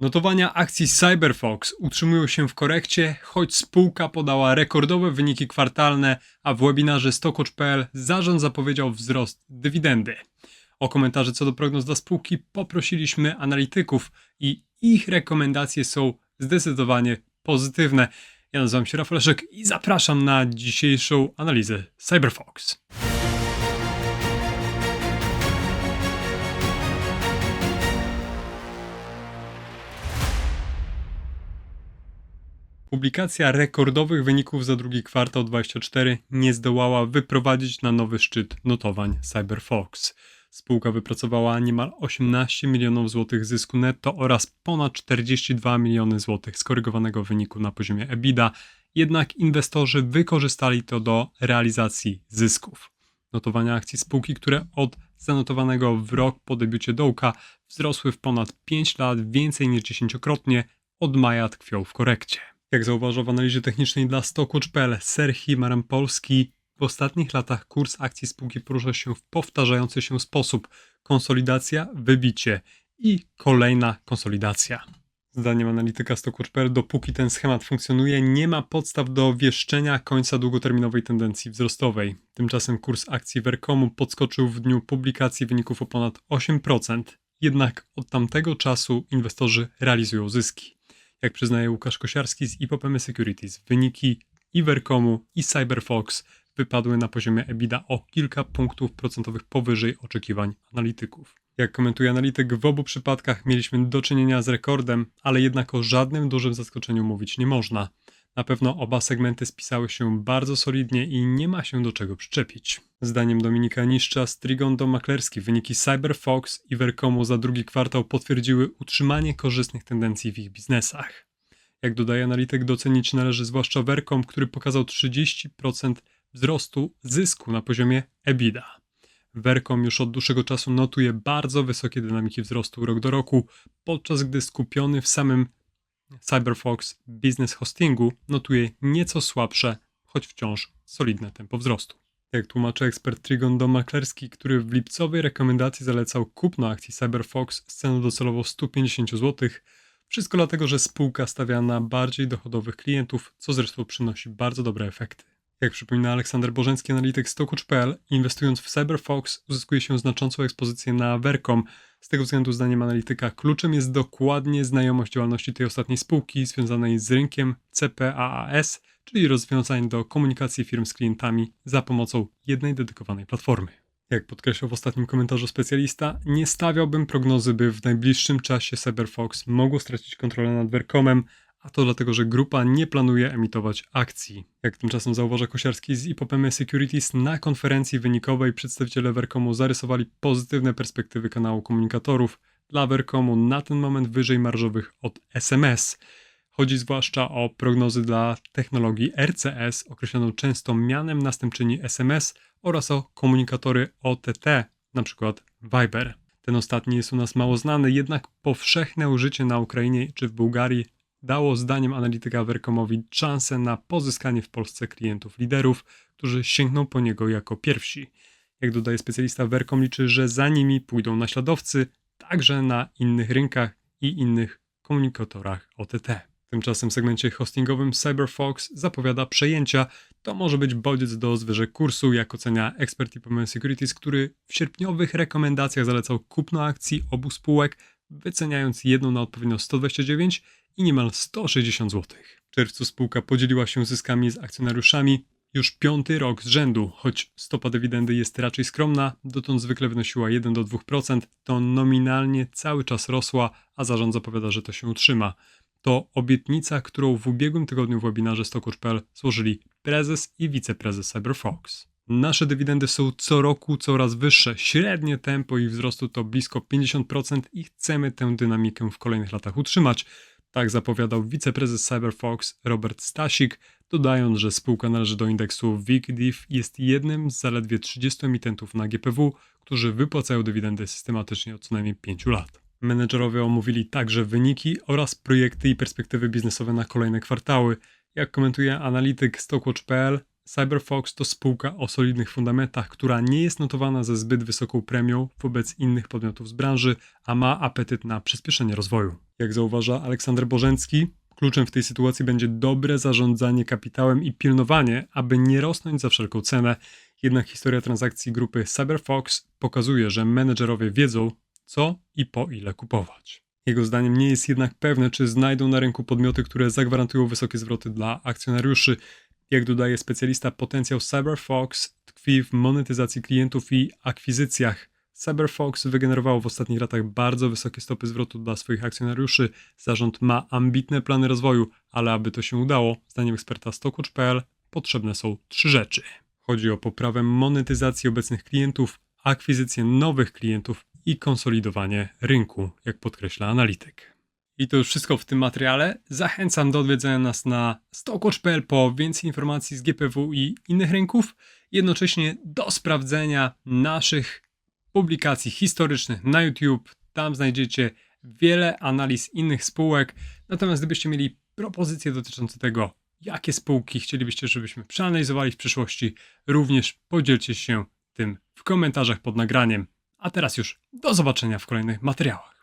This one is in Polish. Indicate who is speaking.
Speaker 1: Notowania akcji Cyberfox utrzymują się w korekcie, choć spółka podała rekordowe wyniki kwartalne, a w webinarze Stockwatch.pl zarząd zapowiedział wzrost dywidendy. O komentarze co do prognoz dla spółki poprosiliśmy analityków i ich rekomendacje są zdecydowanie pozytywne. Ja nazywam się Rafał Leszek i zapraszam na dzisiejszą analizę Cyberfox. Publikacja rekordowych wyników za drugi kwartał 24 nie zdołała wyprowadzić na nowy szczyt notowań Cyberfox. Spółka wypracowała niemal 18 milionów złotych zysku netto oraz ponad 42 miliony złotych skorygowanego wyniku na poziomie EBITDA, jednak inwestorzy wykorzystali to do realizacji zysków. Notowania akcji spółki, które od zanotowanego w rok po debiucie dołka wzrosły w ponad 5 lat więcej niż dziesięciokrotnie, od maja tkwią w korekcie. Jak zauważył w analizie technicznej dla Stockwatch.pl Serhi Marampolski, w ostatnich latach kurs akcji spółki porusza się w powtarzający się sposób. Konsolidacja, wybicie i kolejna konsolidacja. Zdaniem analityka Stockwatch.pl, dopóki ten schemat funkcjonuje, nie ma podstaw do wieszczenia końca długoterminowej tendencji wzrostowej. Tymczasem kurs akcji Vercomu podskoczył w dniu publikacji wyników o ponad 8%. Jednak od tamtego czasu inwestorzy realizują zyski. Jak przyznaje Łukasz Kosiarski z IPOPM Securities, wyniki i Vercomu i Cyberfox wypadły na poziomie EBITDA o kilka punktów procentowych powyżej oczekiwań analityków. Jak komentuje analityk, w obu przypadkach mieliśmy do czynienia z rekordem, ale jednak o żadnym dużym zaskoczeniu mówić nie można. Na pewno oba segmenty spisały się bardzo solidnie i nie ma się do czego przyczepić. Zdaniem Dominika Niszcza z Trigondo Maklerski wyniki Cyberfox i Vercomu za drugi kwartał potwierdziły utrzymanie korzystnych tendencji w ich biznesach. Jak dodaje analityk, docenić należy zwłaszcza Vercom, który pokazał 30% wzrostu zysku na poziomie EBITDA. Vercom już od dłuższego czasu notuje bardzo wysokie dynamiki wzrostu rok do roku, podczas gdy skupiony w samym Cyberfox Business Hostingu notuje nieco słabsze, choć wciąż solidne tempo wzrostu. Jak tłumaczy ekspert Trigon Maklerski, który w lipcowej rekomendacji zalecał kupno akcji Cyberfox z ceną docelową 150 zł, wszystko dlatego, że spółka stawia na bardziej dochodowych klientów, co zresztą przynosi bardzo dobre efekty. Jak przypomina Aleksander Bożeński, analityk Stockwatch.pl, inwestując w Cyberfox uzyskuje się znaczącą ekspozycję na Vercom. Z tego względu, zdaniem analityka, kluczem jest dokładnie znajomość działalności tej ostatniej spółki związanej z rynkiem CPAAS, czyli rozwiązań do komunikacji firm z klientami za pomocą jednej dedykowanej platformy. Jak podkreślał w ostatnim komentarzu specjalista, nie stawiałbym prognozy, by w najbliższym czasie Cyberfox mogło stracić kontrolę nad Vercomem, a to dlatego, że grupa nie planuje emitować akcji. Jak tymczasem zauważa Kosiarski z IPOPM Securities, na konferencji wynikowej przedstawiciele Vercomu zarysowali pozytywne perspektywy kanału komunikatorów dla Vercomu na ten moment wyżej marżowych od SMS. Chodzi zwłaszcza o prognozy dla technologii RCS, określoną często mianem następczyni SMS oraz o komunikatory OTT, np. Viber. Ten ostatni jest u nas mało znany, jednak powszechne użycie na Ukrainie czy w Bułgarii dało zdaniem analityka Vercomowi szansę na pozyskanie w Polsce klientów liderów, którzy sięgną po niego jako pierwsi. Jak dodaje specjalista, Vercom liczy, że za nimi pójdą naśladowcy także na innych rynkach i innych komunikatorach OTT. Tymczasem w segmencie hostingowym Cyberfox zapowiada przejęcia. To może być bodziec do zwyżek kursu, jak ocenia ekspert IPM Securities, który w sierpniowych rekomendacjach zalecał kupno akcji obu spółek, wyceniając jedną na odpowiednio 129 i niemal 160 zł. W czerwcu spółka podzieliła się zyskami z akcjonariuszami już piąty rok z rzędu, choć stopa dywidendy jest raczej skromna, dotąd zwykle wynosiła 1 do 2%, to nominalnie cały czas rosła, a zarząd zapowiada, że to się utrzyma. To obietnica, którą w ubiegłym tygodniu w webinarze Stockwatch.pl złożyli prezes i wiceprezes Cyberfox. Nasze dywidendy są co roku coraz wyższe. Średnie tempo ich wzrostu to blisko 50% i chcemy tę dynamikę w kolejnych latach utrzymać. Tak zapowiadał wiceprezes Cyberfox Robert Stasik, dodając, że spółka należy do indeksu WIG-DIV i jest jednym z zaledwie 30 emitentów na GPW, którzy wypłacają dywidendy systematycznie od co najmniej 5 lat. Menedżerowie omówili także wyniki oraz projekty i perspektywy biznesowe na kolejne kwartały. Jak komentuje analityk Stockwatch.pl, CyberFox to spółka o solidnych fundamentach, która nie jest notowana ze zbyt wysoką premią wobec innych podmiotów z branży, a ma apetyt na przyspieszenie rozwoju. Jak zauważa Aleksander Bożencki, kluczem w tej sytuacji będzie dobre zarządzanie kapitałem i pilnowanie, aby nie rosnąć za wszelką cenę. Jednak historia transakcji grupy CyberFox pokazuje, że menedżerowie wiedzą, co i po ile kupować. Jego zdaniem nie jest jednak pewne, czy znajdą na rynku podmioty, które zagwarantują wysokie zwroty dla akcjonariuszy. Jak dodaje specjalista, potencjał CyberFox tkwi w monetyzacji klientów i akwizycjach. CyberFox wygenerowało w ostatnich latach bardzo wysokie stopy zwrotu dla swoich akcjonariuszy. Zarząd ma ambitne plany rozwoju, ale aby to się udało, zdaniem eksperta Stockwatch.pl, potrzebne są trzy rzeczy. Chodzi o poprawę monetyzacji obecnych klientów, akwizycję nowych klientów i konsolidowanie rynku, jak podkreśla analityk. I to już wszystko w tym materiale. Zachęcam do odwiedzenia nas na stockwatch.pl po więcej informacji z GPW i innych rynków. Jednocześnie do sprawdzenia naszych publikacji historycznych na YouTube. Tam znajdziecie wiele analiz innych spółek. Natomiast gdybyście mieli propozycje dotyczące tego, jakie spółki chcielibyście, żebyśmy przeanalizowali w przyszłości, również podzielcie się tym w komentarzach pod nagraniem. A teraz już do zobaczenia w kolejnych materiałach.